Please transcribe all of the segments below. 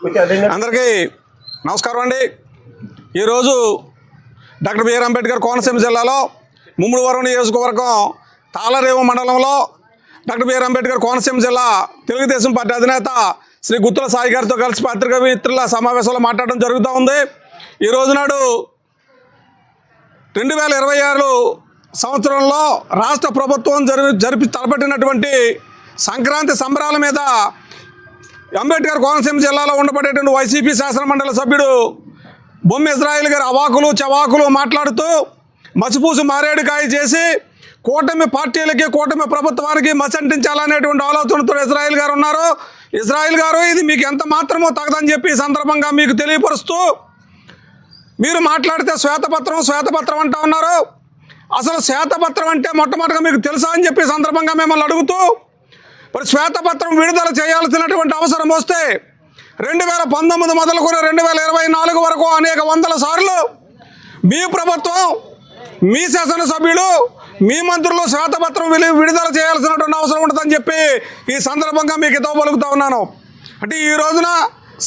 అందరికీ నమస్కారం అండి. ఈరోజు డాక్టర్ బిఆర్ అంబేద్కర్ కోనసీమ జిల్లాలో ముమ్మడివరం నియోజకవర్గం తాళరేవు మండలంలో డాక్టర్ బిఆర్ అంబేద్కర్ కోనసీమ జిల్లా తెలుగుదేశం పార్టీ అధినేత శ్రీ గుత్తుల సాయి గారితో కలిసి పత్రికా మిత్రుల సమావేశంలో మాట్లాడడం జరుగుతూ ఉంది. ఈ రోజు నాడు రెండు వేల ఇరవై ఆరు సంవత్సరంలో రాష్ట్ర ప్రభుత్వం జరిపి జరిపి తలపెట్టినటువంటి సంక్రాంతి సంబరాల మీద అంబేద్కర్ కోనసీమ జిల్లాలో ఉండబడేటువంటి వైసీపీ శాసనమండలి సభ్యుడు బొమ్మ ఇజ్రాయిల్ గారు అవాకులు చవాకులు మాట్లాడుతూ మసిపూసి మారేడుకాయ చేసి కూటమి పార్టీలకి కూటమి ప్రభుత్వానికి మసంటించాలనేటువంటి ఆలోచనతో ఇజ్రాయిల్ గారు ఉన్నారు. ఇజ్రాయిల్ గారు ఇది మీకు ఎంత మాత్రమో తగదని చెప్పి సందర్భంగా మీకు తెలియపరుస్తూ మీరు మాట్లాడితే శ్వేతపత్రం శ్వేతపత్రం అంటూ ఉన్నారు. అసలు శ్వేతపత్రం అంటే మొట్టమొదటిగా మీకు తెలుసా అని చెప్పి సందర్భంగా మిమ్మల్ని అడుగుతూ మరి శ్వేతపత్రం విడుదల చేయాల్సినటువంటి అవసరం వస్తే రెండు వేల పంతొమ్మిది మొదలుకొని రెండు వేల ఇరవై నాలుగు వరకు అనేక వందల సార్లు మీ ప్రభుత్వం మీ శాసనసభ్యులు మీ మంత్రులు శ్వేతపత్రం విలు- విడుదల చేయాల్సినటువంటి అవసరం ఉంటుందని చెప్పి ఈ సందర్భంగా మీకు ఇతవ పలుకుతా ఉన్నాను. అంటే ఈ రోజున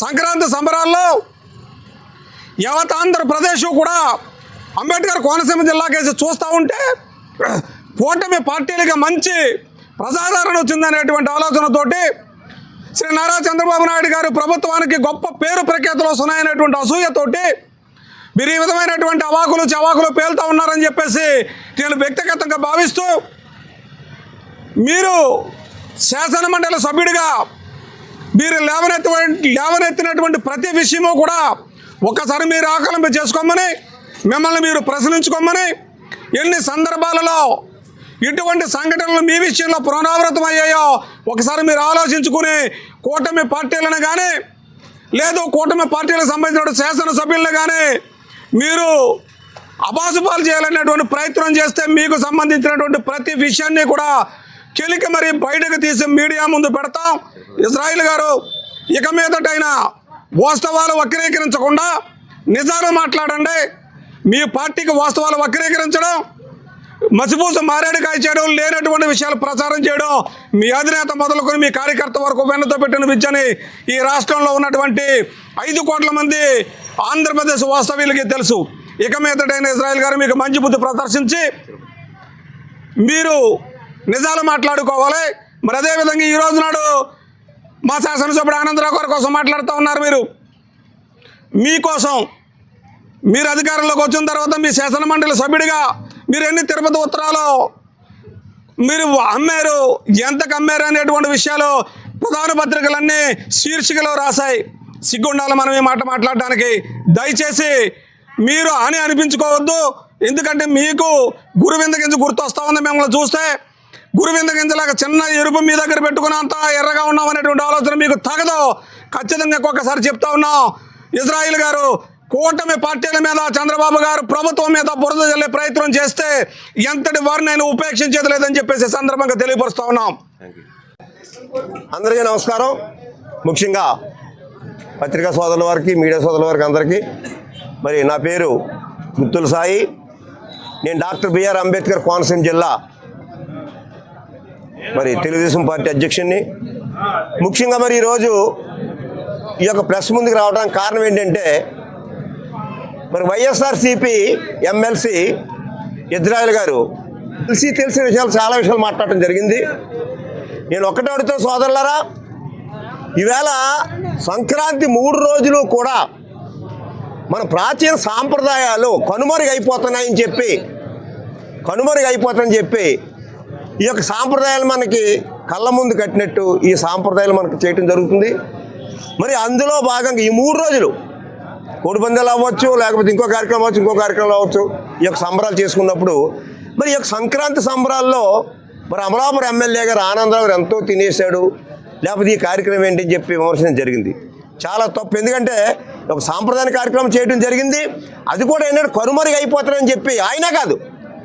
సంక్రాంతి సంబరాల్లో యావత్ ఆంధ్రప్రదేశ్ కూడా అంబేద్కర్ కోనసీమ జిల్లాకేసి చూస్తూ ఉంటే కూటమి పార్టీలకి మంచి ప్రజాదరణ వచ్చిందనేటువంటి ఆలోచనతోటి శ్రీ నారా చంద్రబాబు నాయుడు గారు ప్రభుత్వానికి గొప్ప పేరు ప్రఖ్యాతులు వస్తున్నాయనేటువంటి అసూయతోటి మీరు ఈ విధమైనటువంటి అవాకులు చవాకులు పేలుతూ ఉన్నారని చెప్పేసి నేను వ్యక్తిగతంగా భావిస్తూ మీరు శాసనమండలి సభ్యుడిగా మీరు లేవనెత్త లేవనెత్తినటువంటి ప్రతి విషయము కూడా ఒక్కసారి మీరు ఆకలింపు చేసుకోమని మిమ్మల్ని మీరు ప్రశ్నించుకోమని ఎన్ని సందర్భాలలో ఇటువంటి సంఘటనలు మీ విషయంలో పునరావృతం అయ్యాయో ఒకసారి మీరు ఆలోచించుకుని కూటమి పార్టీలను కానీ లేదు కూటమి పార్టీలకు సంబంధించిన శాసనసభ్యులను కానీ మీరు అబాసుపాలు చేయాలనేటువంటి ప్రయత్నం చేస్తే మీకు సంబంధించినటువంటి ప్రతి విషయాన్ని కూడా కెలికి మరి బయటకు తీసి మీడియా ముందు పెడతాం. ఇజ్రాయిల్ గారు ఇక మీదటైనా వాస్తవాలు వక్రీకరించకుండా నిజాలు మాట్లాడండి. మీ పార్టీకి వాస్తవాలు వక్రీకరించడం మసిపూస మారేడుకాయ చేయడం లేనటువంటి విషయాలు ప్రచారం చేయడం మీ అధినేత మొదలుకొని మీ కార్యకర్త వరకు వెన్నతో పెట్టిన విద్యని ఈ రాష్ట్రంలో ఉన్నటువంటి ఐదు కోట్ల మంది ఆంధ్రప్రదేశ్ వాస్తవ్యులకి తెలుసు. ఇక మీదటైన ఇజ్రాయెల్ గారు మీకు మంచి బుద్ధి ప్రదర్శించి మీరు నిజాలు మాట్లాడుకోవాలి. మరి అదేవిధంగా ఈ రోజు నాడు మా శాసనసభ్యుడు ఆనందరావు గారి కోసం మాట్లాడుతూ ఉన్నారు మీరు. మీకోసం మీరు అధికారంలోకి వచ్చిన తర్వాత మీ శాసన మండలి సభ్యుడిగా మీరు ఎన్ని తిరుపతి ఉత్తరాలు? మీరు అమ్మారు. ఎంతకు అమ్మారు అనేటువంటి విషయాలు ప్రధాన పత్రికలన్నీ శీర్షికలో రాశాయి. సిగ్గుండాలి మనం ఈ మాట మాట్లాడడానికి దయచేసి మీరు అని అనిపించుకోవద్దు. ఎందుకంటే మీకు గురువింద గింజ గుర్తొస్తా ఉంది మిమ్మల్ని చూస్తే. గురువింద గింజలాగా చిన్న ఎరుపు మీ దగ్గర పెట్టుకుని అంత ఎర్రగా ఉన్నాం అనేటువంటి ఆలోచన మీకు తగదు. ఖచ్చితంగా ఒక్కొక్కసారి చెప్తా ఉన్నాం. ఇజ్రాయిల్ గారు కూటమి పార్టీల మీద చంద్రబాబు గారు ప్రభుత్వం మీద బురద జల్లే ప్రయత్నం చేస్తే ఎంతటి వారిని ఆయన ఉపేక్షించలేదని చెప్పేసి సందర్భంగా తెలియపరుస్తా ఉన్నాం. అందరికీ నమస్కారం. ముఖ్యంగా పత్రికా సోదరుల వారికి మీడియా సోదరుల వారికి అందరికీ. మరి నా పేరు గుత్తుల సాయి. నేను డాక్టర్ బిఆర్ అంబేద్కర్ కోనసీమ జిల్లా మరి తెలుగుదేశం పార్టీ అధ్యక్షుడిని ముఖ్యంగా మరి ఈరోజు ఈ యొక్క ప్రెస్ ముందుకు రావడానికి కారణం ఏంటంటే మరి వైఎస్ఆర్సిపి ఎమ్మెల్సీ ఇజ్రాయల్ గారు తెలిసి తెలిసిన విషయాలు చాలా విషయాలు మాట్లాడటం జరిగింది. నేను ఒక్కటే అడుగుతా సోదరులరా ఈవేళ సంక్రాంతి మూడు రోజులు కూడా మన ప్రాచీన సాంప్రదాయాలు కనుమరుగైపోతున్నాయని చెప్పి కనుమరుగైపోతాయని చెప్పి ఈ యొక్క సాంప్రదాయాలు మనకి కళ్ళ ముందు కట్టినట్టు ఈ సాంప్రదాయాలు మనకు చేయటం జరుగుతుంది. మరి అందులో భాగంగా ఈ మూడు రోజులు కోడిపందాలు అవ్వచ్చు లేకపోతే ఇంకో కార్యక్రమం అవ్వచ్చు ఇంకో కార్యక్రమం అవ్వచ్చు. ఈ యొక్క సంబరాలు చేసుకున్నప్పుడు మరి ఈ యొక్క సంక్రాంతి సంబరాల్లో మరి అమలాపురం ఎమ్మెల్యే గారు ఆనందరావు గారు ఎంతో తినేశాడు లేకపోతే ఈ కార్యక్రమం ఏంటి అని చెప్పి విమర్శనం జరిగింది. చాలా తప్పు. ఎందుకంటే ఒక సాంప్రదాయ కార్యక్రమం చేయడం జరిగింది. అది కూడా ఏంటంటే కనుమరుగు అయిపోతారని చెప్పి ఆయన కాదు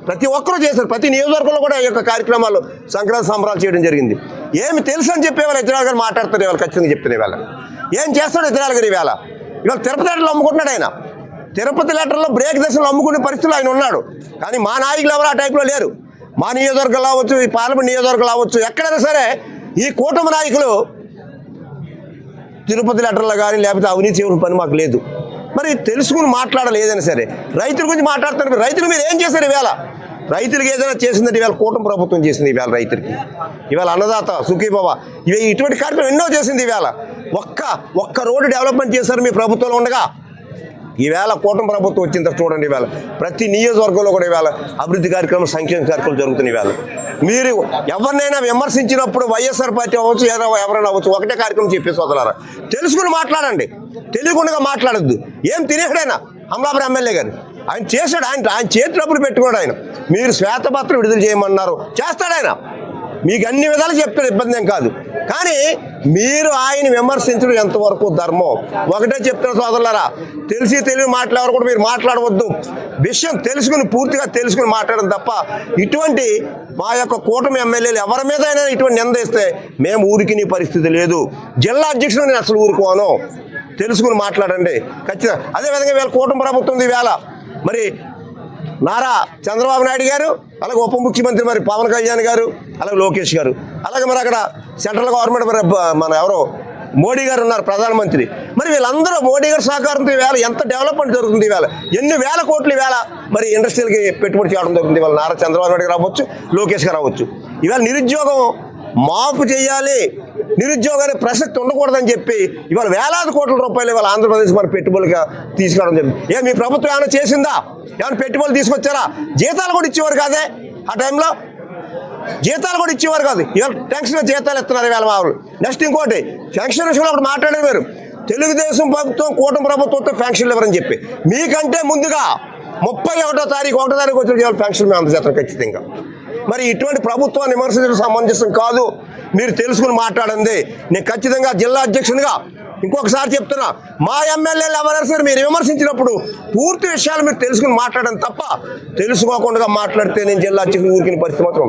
ప్రతి ఒక్కరూ చేశారు. ప్రతి నియోజకవర్గంలో కూడా ఈ యొక్క కార్యక్రమాలు సంక్రాంతి సంబరాలు చేయడం జరిగింది. ఏమి తెలుసు అని చెప్పేవాళ్ళు ఇతరాలు గారు మాట్లాడుతారు ఇవాళ ఖచ్చితంగా చెప్తారు ఇవాళ. ఏం చేస్తాడు ఇతరాలు గారు ఇవాళ? ఇవాళ తిరుపతి లెటర్లు అమ్ముకుంటున్నాడు ఆయన. తిరుపతి లెటర్లో బ్రేక్ దశలో అమ్ముకునే పరిస్థితులు ఆయన ఉన్నాడు. కానీ మా నాయకులు ఎవరు ఆ టైప్లో లేరు. మా నియోజకవర్గం అవ్వచ్చు ఈ పార్లమెంట్ నియోజకవర్గం అవ్వచ్చు ఎక్కడైనా సరే ఈ కూటమి నాయకులు తిరుపతి లెటర్లో కానీ లేకపోతే అవినీతి చేయడం పని మాకు లేదు. మరి తెలుసుకుని మాట్లాడాలి ఏదైనా సరే. రైతుల గురించి మాట్లాడుతున్నారు రైతులు మీరు ఏం చేశారు ఈవేళ రైతులకు ఏదైనా చేసిందంటే ఇవాళ కూటమి ప్రభుత్వం చేసింది ఇవాళ రైతులకి. ఇవాళ అన్నదాత సుఖీబాబా ఇవి ఇటువంటి కార్యక్రమం ఎన్నో చేసింది ఇవాళ. ఒక్క ఒక్క రోడ్డు డెవలప్మెంట్ చేశారు మీ ప్రభుత్వంలో ఉండగా ఈవేళ కూటమి ప్రభుత్వం వచ్చిన తర్వాత చూడండి ఈవేళ. ప్రతి నియోజకవర్గంలో కూడా ఈవేళ అభివృద్ధి కార్యక్రమం సంక్షేమ కార్యక్రమాలు జరుగుతున్నాయి ఈవేళ. మీరు ఎవరినైనా విమర్శించినప్పుడు వైఎస్ఆర్ పార్టీ అవ్వచ్చు ఎవరైనా అవ్వచ్చు ఒకటే కార్యక్రమం చెప్పేసి వదలరా తెలుసుకుని మాట్లాడండి. తెలియకుండా మాట్లాడద్దు. ఏం తినేసాడైనా అమలాపురం ఎమ్మెల్యే గారు. ఆయన చేశాడు ఆయన ఆయన చేతినప్పుడు పెట్టుకోడు ఆయన. మీరు శ్వేతపత్రం విడుదల చేయమన్నారు. చేస్తాడు ఆయన. మీకు అన్ని విధాలు చెప్తాడు ఇబ్బంది ఏం కాదు. కానీ మీరు ఆయన విమర్శించడం ఎంతవరకు ధర్మం? ఒకటే చెప్తాను సోదరులరా తెలిసి తెలివి మాట్లాడారు కూడా మీరు మాట్లాడవద్దు. విషయం తెలుసుకుని పూర్తిగా తెలుసుకుని మాట్లాడడం తప్ప ఇటువంటి మా యొక్క కూటమి ఎమ్మెల్యేలు ఎవరి మీద అయినా ఇటువంటి నిందిస్తే మేము ఊరికి నీ పరిస్థితి లేదు. జిల్లా అధ్యక్షుడు నేను అసలు ఊరుకోను. తెలుసుకుని మాట్లాడండి. ఖచ్చితంగా. అదేవిధంగా వీళ్ళ కూటమి ప్రభుత్వం వేళ మరి నారా చంద్రబాబు నాయుడు గారు అలాగే ఉప ముఖ్యమంత్రి మరి పవన్ కళ్యాణ్ గారు అలాగే లోకేష్ గారు. అలాగే మరి అక్కడ సెంట్రల్ గవర్నమెంట్ మన ఎవరో? మోడీ గారు ఉన్నారు ప్రధానమంత్రి. మరి వీళ్ళందరూ మోడీ గారి సహకారంతో ఈవేళ ఎంత డెవలప్మెంట్ జరుగుతుంది ఈవేళ? ఎన్ని వేల కోట్లు ఈవేళ మరి ఇండస్ట్రీలకి పెట్టుబడి చేయడం జరుగుతుంది. ఇవాళ నారా చంద్రబాబు నాయుడు రావచ్చు లోకేష్ గారు రావచ్చు ఇవాళ నిరుద్యోగం మాపు చేయాలి. నిరుద్యోగాన్ని ప్రసక్తి ఉండకూడదని చెప్పి ఇవాళ వేలాది కోట్ల రూపాయలు ఇవాళ ఆంధ్రప్రదేశ్ మరి పెట్టుబడులుగా తీసుకురావడం జరిగింది. ఏ మీ ప్రభుత్వం ఏమైనా చేసిందా? ఏమైనా పెట్టుబడులు తీసుకొచ్చారా? జీతాలు కూడా ఇచ్చేవారు కాదే ఆ టైంలో? జీతాలు కూడా ఇచ్చేవారు కాదు. ఇవాళ టెన్షన్ జీతాలు ఇస్తున్నారు వేల మావులు నెక్స్ట్ ఇంకోటి ఫెన్షన్ విషయంలో ఒకటి మాట్లాడేది మీరు తెలుగుదేశం ప్రభుత్వం కూటమి ప్రభుత్వంతో ఫెన్షన్లు ఇవ్వరని చెప్పి. మీకంటే ముందుగా ముప్పై ఒకటో తారీఖు ఒకటో తారీఖు వచ్చిన ఇవాళ ఫెన్షన్ మేము అందజేస్తాం ఖచ్చితంగా. మరి ఇటువంటి ప్రభుత్వాన్ని విమర్శించడం సమంజసం కాదు. మీరు తెలుసుకుని మాట్లాడండి. నేను ఖచ్చితంగా జిల్లా అధ్యక్షునిగా ఇంకొకసారి చెప్తున్నా. మా ఎమ్మెల్యేలు ఎవరైనా సరే? మీరు విమర్శించినప్పుడు పూర్తి విషయాలు మీరు తెలుసుకుని మాట్లాడడం తప్ప తెలుసుకోకుండా మాట్లాడితే నేను జిల్లా అధ్యక్షుడు ఊరికిన పరిస్థితి మాత్రం